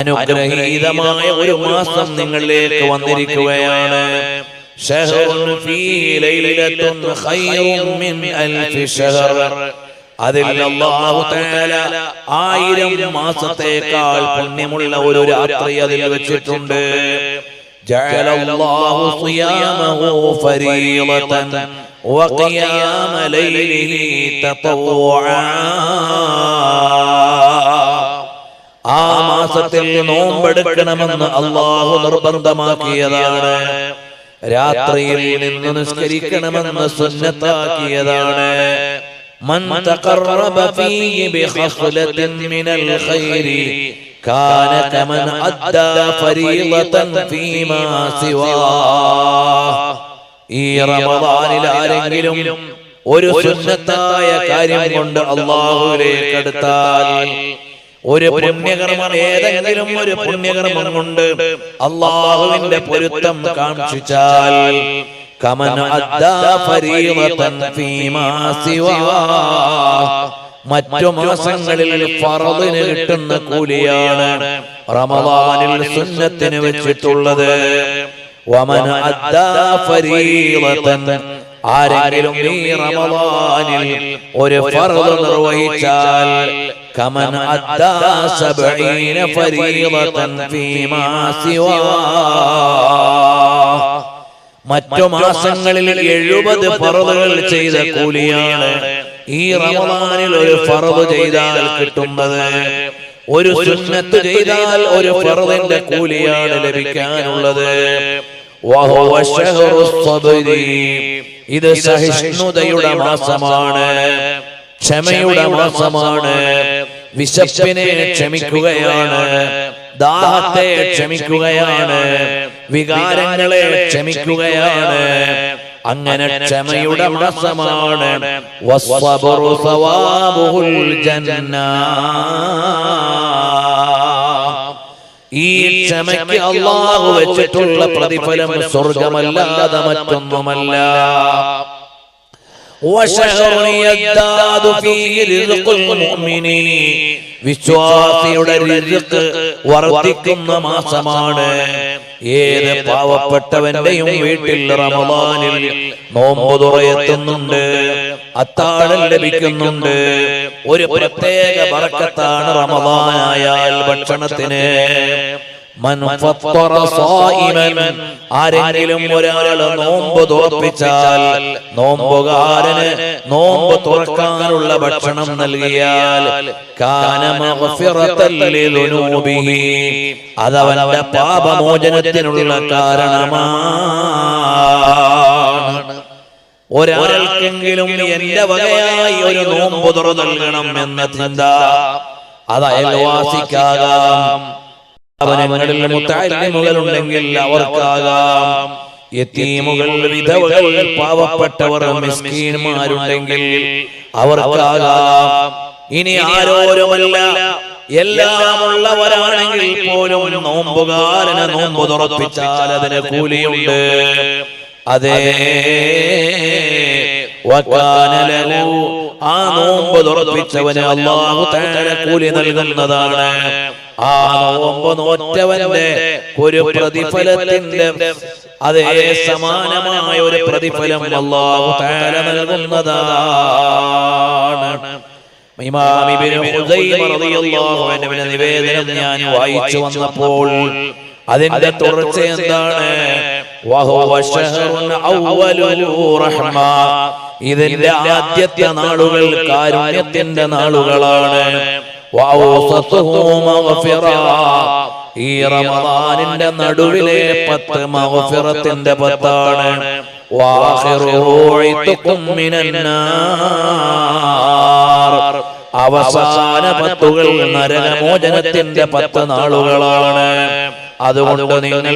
അനുഗ്രഹീതമായ ഒരു മാസം നിങ്ങളിലേക്ക് വന്നിരിക്കുകയാണ് ഷഹറുൻ ഫീ ലൈലത്തുൻ ഖൈറും മിൻ അൽഫി ഷഹർ അതിൽ അല്ലാഹു തആല ആയിരം മാസത്തേക്കാൾ പുണ്യമുള്ള ഒരു രാത്രി അതിൽ വെച്ചിട്ടുണ്ട് جعل الله صيامه فريضة وقيام ليله تطوعا ആ മാസത്തിൽ നോമ്പെടുക്കണമെന്ന് അള്ളാഹു നിർബന്ധമാക്കിയതാണ് രാത്രിയിൽ നിന്ന് നിസ്കരിക്കണമെന്ന് സുന്നത്താക്കിയതാണ് من تقرب فيه بخصلة من الخير كان كمن أدى فريضة فيما سواه ഈ റമദാനിൽ ആരെങ്കിലും ഒരു സുന്നത്തായ കാര്യം കൊണ്ട് അള്ളാഹുവിലേക്ക് അടുത്താൽ ഒരു പുണ്യകർമ്മം ഏതെങ്കിലും ഒരു പുണ്യകർമ്മം കൊണ്ട് അള്ളാഹുവിന്റെ പൊരുത്തം കാക്ഷിച്ചാൽ മറ്റു മാസങ്ങളിൽ ഫറദിന് കിട്ടുന്ന കൂലിയാണ് റമദാനിൽ സുന്നത്തിന് വെച്ചിട്ടുള്ളത്. ആരെങ്കിലും ഈ റമദാനിൽ ഒരു ഫർദ് നിർവഹിച്ചാൽ കമൻ أدى سبعين فريضة فيما سواه മറ്റു മാസങ്ങളിൽ എഴുപത് പറവുകൾ ചെയ്ത കൂലിയാണ് ഈ റമദാനിൽ ഒരു ഫറദ് ചെയ്താൽ കിട്ടുന്നത് ഒരു സുന്നത്ത് ചെയ്താൽ ഒരു ഫറദിന്റെ കൂലിയാണ് ലഭിക്കാനുള്ളത്. ഇത് സഹിഷ്ണുതയുടെ മാസമാണ്. ക്ഷമയുടെ മാസമാണ്. വിശപ്പിനെ ക്ഷമിക്കുകയാണ്. ദാഹത്തെ ക്ഷമിക്കുകയാണ്. വികാരങ്ങളെ ക്ഷമിക്കുകയാണ്. അങ്ങനെ ക്ഷമയുടെ മാസമാണ്. ഈ ക്ഷമയ്ക്ക് അള്ളാഹു വെച്ചിട്ടുള്ള പ്രതിഫലം സ്വർഗമല്ലാതെ മറ്റൊന്നുമല്ല. വിശ്വാസിയുടെ റിസ്ക് വർദ്ധിക്കുന്ന മാസമാണ്. ഏത് പാവപ്പെട്ടവന്റെയും വീട്ടിൽ റമദാനിൽ നോമ്പ് തുറയെത്തുന്നുണ്ട്. അത്താഴം ലഭിക്കുന്നുണ്ട്. ഒരു പ്രത്യേക ബർക്കത്താണ് റമദാനായാൽ ഭക്ഷണത്തിന്. ആരെങ്കിലും ഒരാൾ നോമ്പ് തോപ്പിച്ചാൽ നോമ്പുകാരന് നോമ്പ് തുറക്കാനുള്ള ഭക്ഷണം നൽകിയാൽ അതവനവന്റെ പാപമോചനത്തിനുള്ള കാരണമാണ്. ഒരാൾക്കെങ്കിലും എന്റെ വകയായി ഒരു നോമ്പ് തുറ നൽകണം എന്ന ചിന്ത അത് അയൽവാസിക്കാകാം. ഭവനങ്ങളിൽ മുത്താലിമുകളുണ്ടെങ്കിൽ അവർക്കാകാം. യത്തീമുകൾ വിധവകൾ പാവപ്പെട്ടവർ മിസ്കീന്മാരുണ്ടെങ്കിൽ അവർക്കാകാം. ഇനി ആരോരുമല്ല എല്ലാമുള്ളവരാണെങ്കിൽ പോലും നോമ്പുകാരന് നോമ്പ് തുറപ്പിച്ചാൽ അതിന് കൂലിയുണ്ട്. അതേ വക്കാന ലഹു ആ നോമ്പ് തുറപ്പിച്ചവന് അള്ളാഹു തആല കൂലി നൽകുന്നതാണ്. ആ നോമ്പ് നോറ്റവന്റെ ഒരു പ്രതിഫലത്തിന്റെ അതേ സമാനമായ ഒരു പ്രതിഫലം അള്ളാഹു തആല നൽകുന്നതാണ്. നിവേദനം ഞാൻ വായിച്ചു വന്നപ്പോൾ അതിന്റെ തുടർച്ച എന്താണ്? ഇതിന്റെ ആദ്യത്തെ നാളുകൾ കാരുണ്യത്തിന്റെ നാളുകളാണ്. ഈ റമദാനിന്റെ നടുവിലെ പത്ത് മഹഫിറത്തിന്റെ പത്താണ്. അവസാന പത്തുകൾ നരകമോചനത്തിന്റെ പത്ത് നാളുകളാണ്. അതുകൊണ്ട് നിങ്ങൾ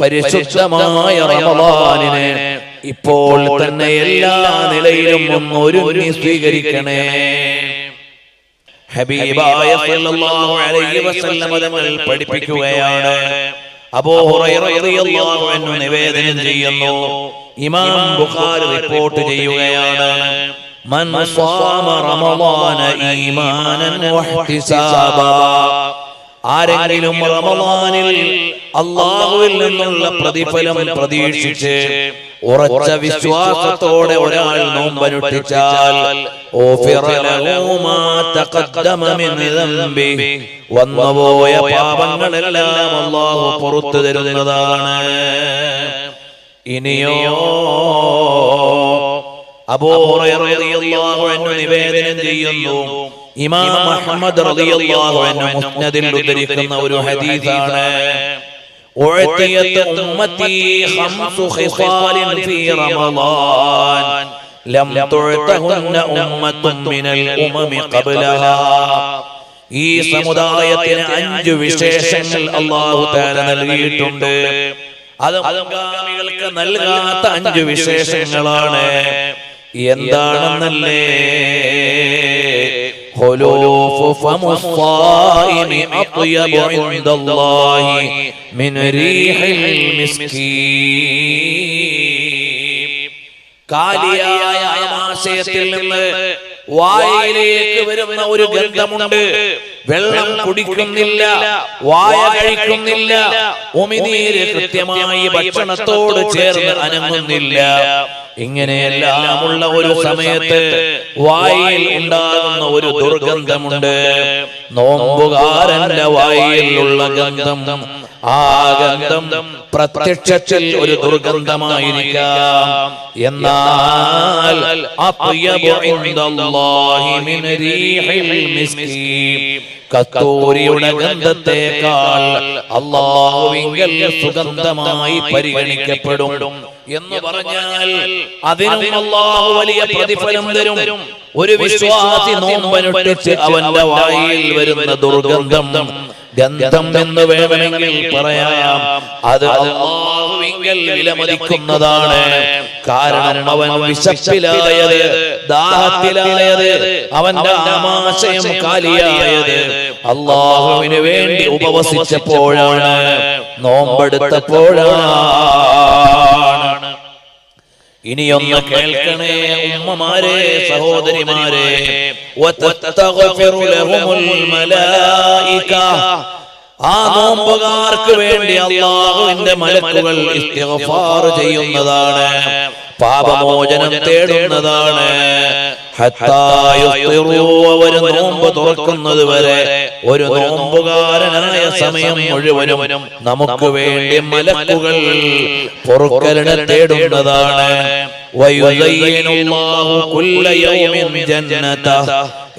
പരിശുദ്ധമായ റമദാനിനെ ഇപ്പോൾ തന്നെ എല്ലാ നിലയിലും ഒന്ന് ഒരുങ്ങി സ്വീകരിക്കണേ. ഹബീബായ സല്ലല്ലാഹു അലൈഹി വസല്ലം തങ്ങൾ പഠിപ്പിക്കുകയാണ്. അബൂ ഹുറൈറ റളിയല്ലാഹു അൻഹു നിവേദനം ചെയ്യുന്നു. ഇമാം ബുഖാരി റിപ്പോർട്ട് ചെയ്യുകയാണ്. മൻ സാമ റമളാന ഈമാനൻ വഹ്തിസാബാ. ആരെങ്കിലും റമളാനിൽ അള്ളാഹുവിൽ നിന്നുള്ള പ്രതിഫലം പ്രതീക്ഷിച്ച് ഉറച്ച വിശ്വാസത്തോടെ ഒരാൾ നോമ്പനുഷ്ഠിച്ചാൽ. വന്നുപോയ പാപങ്ങളെല്ലാം അള്ളാഹു പുറത്തു തരുന്നതാണ്. ഇനിയോ അബൂ ഹുറൈറ അൻഹു നിവേദനം ചെയ്യുന്നു. ഇമാം റളിയല്ലാഹു അൻഹു മുസ്നദിൽ ഉദ്ധരിക്കുന്ന ഒരു ഹദീസാണ്. ഉഅതിയത് أمتي خمس خصال ഫീ റമളാൻ ലം തുഅതഹുന്ന أمة മിനൽ ഉമമി ഖബ്ലഹാ ഈ സമുദായത്തിന് അഞ്ച് വിശേഷങ്ങൾ അള്ളാഹു തആല നൽകിയിട്ടുണ്ട്. അത് മുൻഗാമികൾക്ക് നൽകാത്ത അഞ്ചു വിശേഷങ്ങളാണ്. എന്താണെന്നല്ലേ? خلوف فم الصائم أطيب عند الله من ريح المسكين കാലിയായ ആമാശയത്തിൽ നിന്ന് വായയിലേക്ക് വരുന്ന ഒരു ഗന്ധമുണ്ട് വെള്ളം കുടിക്കുന്നില്ല വായ കഴിക്കുന്നില്ല ഉമിനീര് കൃത്യമായി ഭക്ഷണത്തോട് ചേർന്ന് അനങ്ങുന്നില്ല ഇങ്ങനെയെല്ലാമുള്ള ഒരു സമയത്ത് വായിൽ ഉണ്ടാകുന്ന ഒരു ദുർഗന്ധമുണ്ട്. നോമ്പുകാരന്റെ വായിലുള്ള ഗന്ധം ആ ഗന്ധം പ്രത്യക്ഷത്തിൽ ഒരു ദുർഗന്ധമായിരിക്കാം. എന്നാൽ കത്തൂരിയുടെ ഗന്ധത്തെക്കാൾ അള്ളാഹുവിൽ അള്ളാഹുവിങ്കൽ സുഗന്ധമായി പരിഗണിക്കപ്പെടും. എന്ന് പറഞ്ഞാൽ അതിനും അള്ളാഹു വലിയ പ്രതിഫലം തരും. ഒരു വിശ്വാസി നോമ്പനുഷ്ഠിച്ച് അവന്റെ വായിൽ വരുന്ന ദുർഗന്ധം ഗന്ധം എന്ന് വേണമെങ്കിൽ പറയാം. അത് അള്ളാഹുവിങ്കൽ വിലമതിക്കുന്നതാണ്. കാരണം അവൻ വിശപ്പിലായത് ദാഹത്തിലായത് അവന്റെ ആമാശയം കാലിയായത്. അള്ളാഹുവിന് വേണ്ടി ഉപവസിച്ചപ്പോഴാണ് നോമ്പെടുത്തപ്പോഴാണ് ഇനിയൊന്ന് കേൾക്കണേ ഉമ്മമാരെ സഹോദരിമാരെ. ആ നോമ്പുകാർക്ക് വേണ്ടി അള്ളാഹുവിന്റെ മലക്കുകൾ ചെയ്യുന്നതാണ്. പാപമോചനം തേടുന്നതാണ്. അവർ നോമ്പ് തുറക്കുന്നത് വരെ ഒരു നോമ്പുകാരനായ സമയം മുഴുവനും നമുക്ക് വേണ്ടി മലക്കുകൾ പൊറുക്കലിനെ തേടുന്നതാണ്.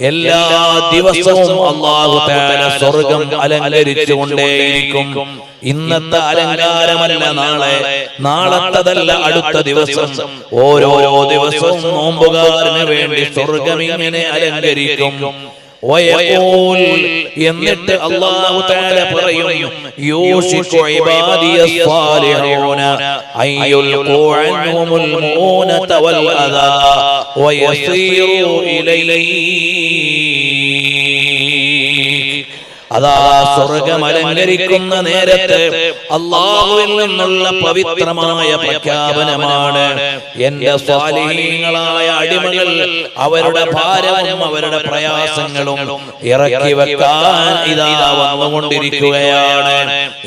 എല്ലാ ദിവസവും അള്ളാഹു തആല സ്വർഗം അലങ്കരിച്ചുകൊണ്ടേയിരിക്കും. ഇന്നത്തെ അലങ്കാരമല്ല നാളെ. നാളത്തതല്ല അടുത്ത ദിവസം. ഓരോരോ ദിവസവും നോമ്പുകാരന് വേണ്ടി സ്വർഗം ഇങ്ങനെ അലങ്കരിക്കും. എന്നിട്ട് അല്ലാഹു തആല പറയും യൂഷികു ഇബാദിയ സ്വാലിഹൂന അയ്യുൽഖൂ അൻഹുമുൽ മൂനത വൽ അദാ വയസീറു ഇലൈഹി അതാ സ്വർഗം അലങ്കരിക്കുന്ന നേരത്ത് അള്ളാഹുവിൽ നിന്നുള്ള പവിത്രമായ പ്രഖ്യാപനമാണ് എന്റെ സ്വാലിഹീങ്ങളായ അടിമകൾ അവരുടെ ഭാരവും അവരുടെ പ്രയാസങ്ങളും ഇറക്കി വെക്കാൻ ഇതാ വന്നുകൊണ്ടിരിക്കുകയാണ്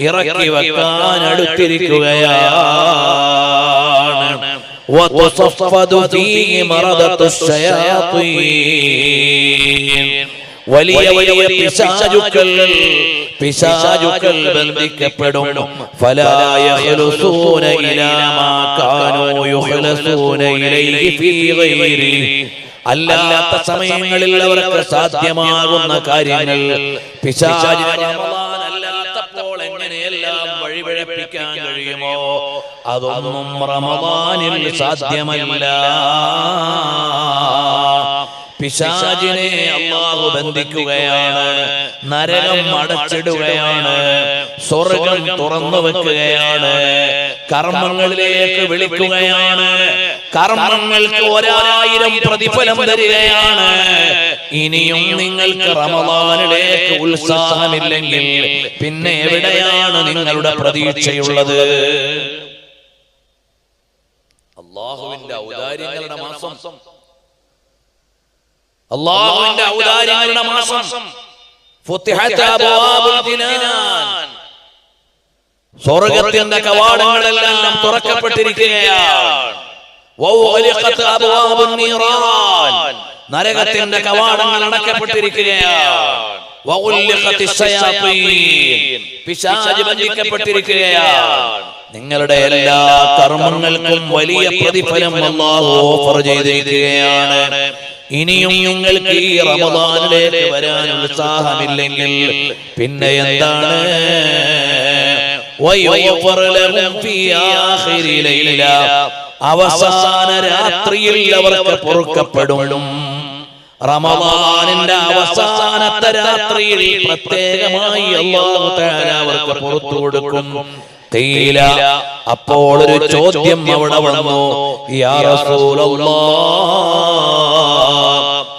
ഇറക്കി വെക്കാൻ അടുത്തിരിക്കുകയാണ് وتصفد فيه مرضة الشياطين വലിയ വലിയ പിശാചുക്കൾ പിശാചുക്കൾ ബന്ധിക്കപ്പെടും. ഫലായ യഖ്ലുസൂന ഇലാ മാ കാനൂ യുഖ്ലസൂന ഇലൈഹി ഫീ ഗൈരി. അല്ലാത്ത സമയങ്ങളിൽ അവർക്ക് സാധ്യമാകുന്ന കാര്യങ്ങൾ. പിശാചിന് റമളാൻ അല്ലാത്തപ്പോൾ എങ്ങനെയെല്ലാം വഴിപഴപ്പിക്കാൻ കഴിയുമോ? അതൊന്നും റമദാനിൽ സാധ്യമല്ല. പിശാചിനെ അള്ളാഹു ബന്ധിക്കുകയാണ്. നരകം അടച്ചിടുകയാണ്. സ്വർഗം തുറന്നു വെക്കുകയാണ്. കർമ്മങ്ങളിലേക്ക് വിളിക്കുകയാണ്. കർമ്മങ്ങൾക്ക് ഒരായിരം പ്രതിഫലം തരികയാണ്. ഇനിയും നിങ്ങൾക്ക് റമദാനിലേക്ക് ഉത്സാഹമില്ലെങ്കിൽ പിന്നെ എവിടെയാണ് നിങ്ങളുടെ പ്രതീക്ഷയുള്ളത്? അള്ളാഹുവിന്റെ ഔദാര്യങ്ങളുടെ മാസം അള്ളാഹുവിന്റെ ഔദാര്യങ്ങളുടെ മാസം. സ്വർഗത്തിന്റെ കവാടങ്ങളെല്ലാം തുറക്കപ്പെട്ടിരിക്കുകയാണ്. നരകത്തിന്റെ കവാടങ്ങൾ അടക്കപ്പെട്ടിരിക്കുകയാണ്. ബന്ധിക്കപ്പെട്ടിരിക്കുകയാണ്. നിങ്ങളുടെ എല്ലാ കർമ്മങ്ങൾക്കും വലിയ പ്രതിഫലം ഓഫർ ചെയ്തിരിക്കുകയാണ്. ഇനിയും നിങ്ങൾക്ക് ഈ റമദാനിലേക്ക് വരാൻ ഉത്സാഹമില്ലെങ്കിൽ പിന്നെ എന്താണ്. അവസാന രാത്രിയിൽ അവർക്ക് പൊറുക്കപ്പെടും. റമദാനിന്റെ അവസാനത്തെ രാത്രിയിൽ പ്രത്യേകമായി തആല അവർക്ക് പുറത്തു കൊടുക്കും. തീല അപ്പോൾ ഒരു ചോദ്യം അവിടെ വന്നു. യാ റസൂലല്ലാഹ്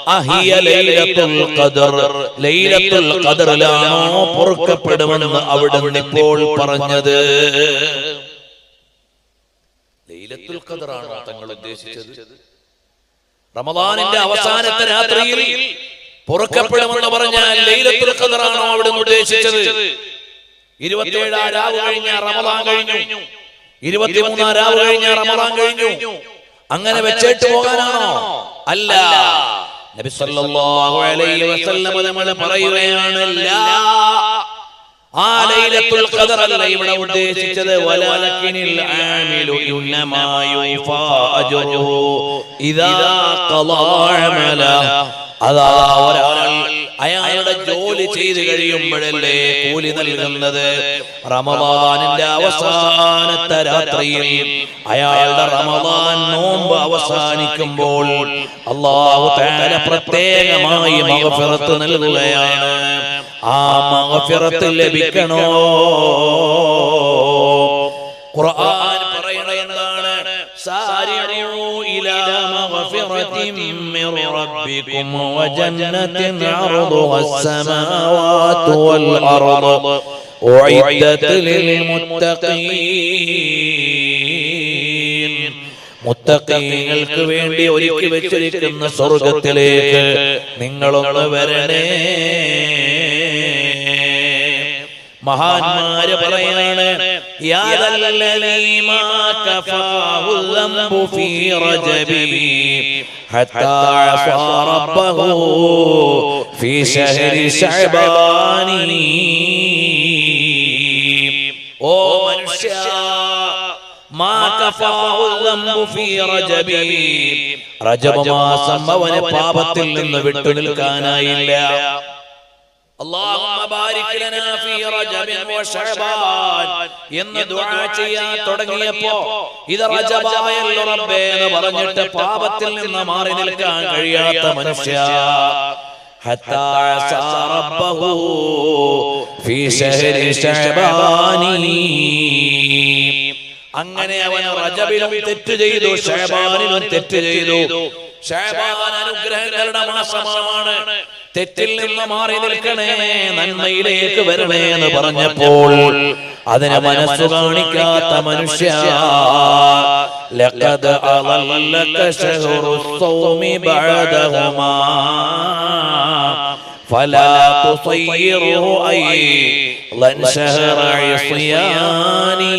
ലൈലത്തുൽ ഖദർ. ലൈലത്തുൽ ഖദറിലാണോ പൊറുക്കപ്പെടുമെന്ന് അവിടുന്ന് ഇപ്പോൾ പറഞ്ഞത്? ലൈലത്തുൽ ഖദറാണോ തങ്ങൾ ഉദ്ദേശിച്ചത്? റമദാനിന്റെ അവസാനത്തെ രാത്രിയിൽ പൊറുക്കപ്പെടുമെന്ന് പറഞ്ഞാൽ ലൈലത്തുൽ ഖദറാണോ അവിടുന്ന് ഉദ്ദേശിച്ചത്? ഇരുപത്തിയേഴാം രാവ് കഴിഞ്ഞ റമദാൻ കഴിഞ്ഞു. ഇരുപത്തിമൂന്നാം രാവ് കഴിഞ്ഞ റമദാൻ കഴിഞ്ഞു. അങ്ങനെ വെച്ചേട്ട് പോകാനാണോ? അല്ല. നബി സല്ലല്ലാഹു അലൈഹി ആ ലൈലത്തുൽ ഇവിടെ ഉദ്ദേശിച്ചത് ഇദാ അതാ ഒരാൾ ജോലി ചെയ്ത് കഴിയുമ്പോഴല്ലേ കൂലി നൽകുന്നത്? റമവാനിന്റെ അവസാനത്തെ രാത്രിയിൽ അയാളുടെ റമവാൻ നോമ്പ് അവസാനിക്കുമ്പോൾ അള്ളാഹു തആല പ്രത്യേകമായി മകഫിറത്ത് നൽകുകയാണ്. ആ മകഫിറത്ത് ലഭിക്കണോ? ഖുർആൻ മഗ്ഫിറത്തിൻ മിർ റബ്ബിക്കും വജന്നത്തിൻ അർദുഹാ السماوات والأرض أعدت للمتقين മുത്തക്കീങ്ങൾക്ക് വേണ്ടി ഒരുക്കി വെച്ചിരിക്കുന്ന സ്വർഗത്തിലേക്ക് നിങ്ങളൊന്ന് വരണേ മഹാന്മാര് പറയാണ് യാദല്ലലീ മാ കഫാഹു الذنب في رجبه حتى عصى ربه في شهر شعبان ഓ മനുഷ്യ മാ കഫാഹു الذنب في رجبه റജബ് മാസം അവന് പാപത്തിൽ നിന്ന് വിട്ടുനിൽക്കാനായില്ല اللهم بارك لنا في رجب وشعبان എന്ന് ദുആ ചെയ്യാൻ തുടങ്ങിയപ്പോ ഇത് റജബായല്ലോ റബ്ബേ എന്ന് പറഞ്ഞിട്ട് പാപത്തിൽ നിന്ന് മാറി നിൽക്കാൻ കഴിയാത്ത മനുഷ്യ حتى عصى ربه في شهر شعبان അങ്ങനെ അവൻ റജബിലും തെറ്റ് ചെയ്തു ഷഹബാനിലും തെറ്റ് ചെയ്തു ഷഹബാൻ അനുഗ്രഹങ്ങളുടെ മാസമാണ് തെറ്റിൽ നിന്ന് മാറി നിൽക്കണേ നന്മയിലേക്ക് വരണേ എന്ന് പറഞ്ഞപ്പോൾ അതിനെ മനസ്സു കാണിക്കാത്ത മനുഷ്യ ലഖദ് അളല്ലക ശഹറു الصوم بعدهما فلا تصيره أيضا شهر عصياني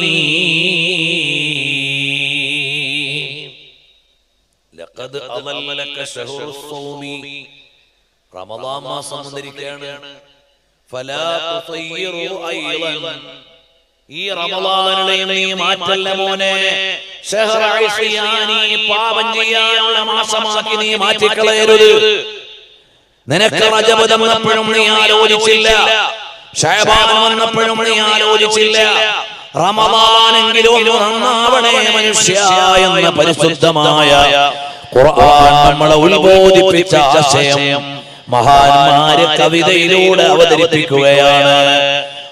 ലഖദ് അളല്ലക ശഹറു الصوم റമദാൻ മാസം വന്നിരിക്കുകയാണ്. ഈ റമദാനിലെ നീ മാറ്റല്ല മോനെ? പാപം ചെയ്യാനുള്ള മാസമാക്കി നീ മാറ്റിക്കളയരുത്. നിനക്ക് റജബ് വന്നപ്പോഴും നീ ആലോചിച്ചില്ല. ഷഹബാൻ വന്നപ്പോഴും നീ ആലോചിച്ചില്ല. റമദാനെങ്കിലും നന്നാവണേ മനുഷ്യ എന്ന പരിശുദ്ധമായ ഖുർആൻ നമ്മളെ ഉത്ബോധിപ്പിച്ച ആശയം. മഹാന്മാര് കവിതയിലൂടെ അവതരിപ്പിക്കുകയാണ്.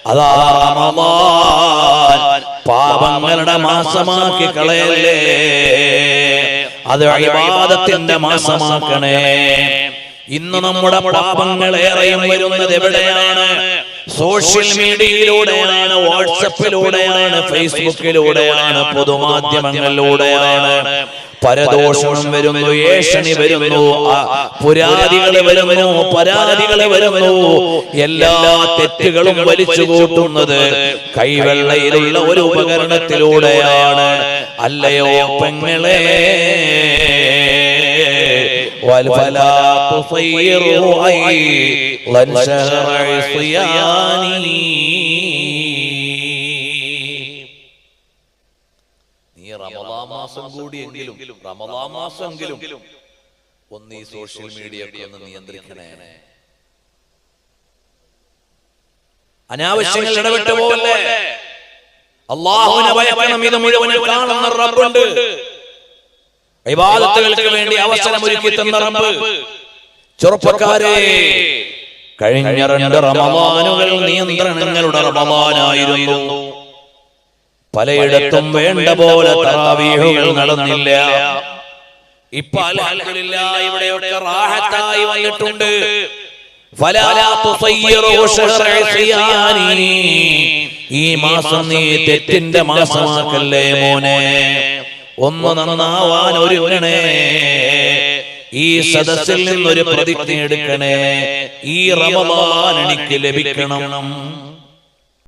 അതാ പാപങ്ങളുടെ മാസമാക്കി കളയല്ലേ? അത് അഴിവാദത്തിന്റെ മാസമാക്കണേ. ഇന്ന് നമ്മുടെ പാപങ്ങൾ ഏറെയും വരുന്നത് എവിടെയാണ്? സോഷ്യൽ മീഡിയയിലൂടെയാണ് വാട്സപ്പിലൂടെയാണ് ഫേസ്ബുക്കിലൂടെയാണ് പൊതുമാധ്യമങ്ങളിലൂടെയാണ്. പരദോഷണം വരുന്നു ഏഷണി വരുന്നു പുരാതികൾ വരുന്നു പരാതികൾ വരുന്നു എല്ലാ തെറ്റുകളും വലിച്ചു കൂട്ടുന്നത് കൈവെള്ളയിലുള്ള ഒരു ഉപകരണത്തിലൂടെയാണ് അല്ലയോ പെങ്ങളെ ولا تصيروا أيضا شهر عصياني നീ മാസം കൂടിയെങ്കിലും റമദാ മാസമെങ്കിലും ഒന്ന് ഈ സോഷ്യൽ മീഡിയ ഒക്കെ ഒന്ന് നിയന്ത്രിക്കണേ. അനാവശ്യങ്ങൾ ഇടപെട്ട് പോവല്ലേ അള്ളാഹുവിനെ ഭയക്കണം ഇത് മുഴുവൻ കാണുന്ന റബ്ബുണ്ട്. വിവാദത്തുകൾക്ക് വേണ്ടി അവസരം ഒരുക്കി തന്ന റബ്ബ്. ചെറുപ്പക്കാരെ കഴിഞ്ഞ രണ്ട് റമദാനുകൾ നിയന്ത്രണങ്ങളുടെ റമദാനായിരുന്നു പലയിടത്തും വേണ്ട പോലെ തറാവീഹുകൾ നടന്നില്ല. ഇപ്പൊ ഇവിടെയൊക്കെ റാഹത്തായി വന്നിട്ടുണ്ട്. ഈ മാസം നീ തെറ്റിന്റെ മാസമാക്കല്ലേ മോനെ? ഒന്ന് നന്നാവാൻ ഒരുങ്ങണേ. ഈ സദസ്സിൽ നിന്നൊരു പ്രതിജ്ഞ എടുക്കണേ. ഈ റമബാൻ എനിക്ക് ലഭിക്കണം.